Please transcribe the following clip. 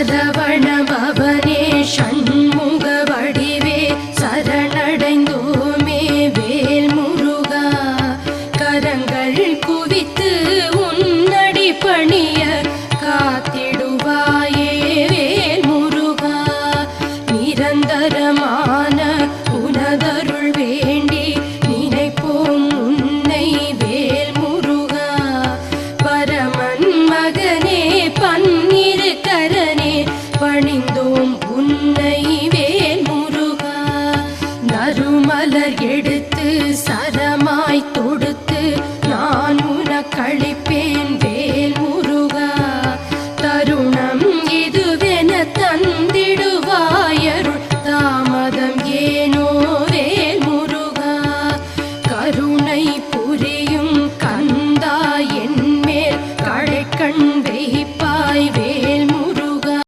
சரவண ஷண்முக வடிவே சரணடைந்தோமே வேல் முருகா கரங்கள் குவித்து உன்னடி பணிய காத்திடுவாயே வேல் முருகா நிரந்தரமான உனதருள் வே பணிந்தோம் உன்னை வேல் முருகா. நறுமலர் எடுத்து சரமாய் தொடுத்து நான் உன கழிப்பேன் வேல் முருகா. தருணம் இதுவென தந்திடுவாயருள் தாமதம் ஏனோ வேல் முருகா. கருணை புரியும்